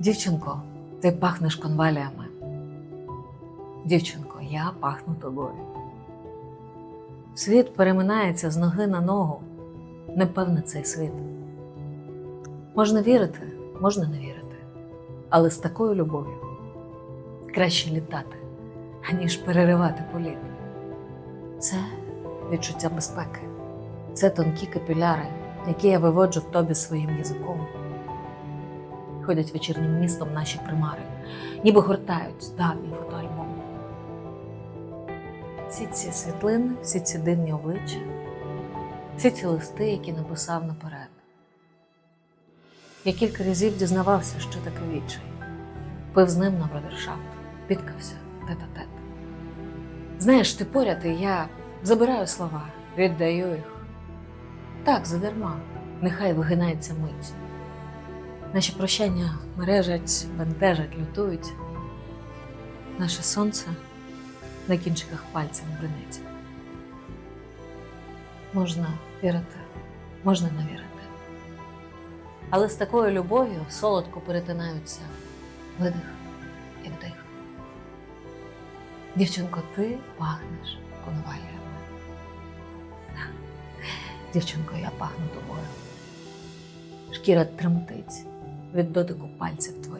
Дівчинко, ти пахнеш конваліями. Дівчинко, я пахну тобою. Світ переминається з ноги на ногу. Непевний цей світ. Можна вірити, можна не вірити. Але з такою любов'ю краще літати, аніж переривати політ. Це відчуття безпеки. Це тонкі капіляри, які я виводжу в тобі своїм язиком. Ходять вечірнім містом наші примари, ніби гортають давній фотоальбом. Всі ці світлини, всі ці дивні обличчя, всі ці листи, які написав наперед. Я кілька разів дізнавався, що таке відчай. Пив з ним на бродершафт, підкався тет-а-тет. Знаєш, ти поряд, і я забираю слова, віддаю їх. Так, задарма, нехай вигинається мить. Наші прощання мережать, бентежать, лютують. Наше сонце на кінчиках пальців бринить. Можна вірити, можна не вірити. Але з такою любов'ю солодко перетинаються видих і вдих. Дівчинко, ти пахнеш конваліями. Дівчинко, я пахну тобою. Шкіра тремтить від дотику пальців твоїх.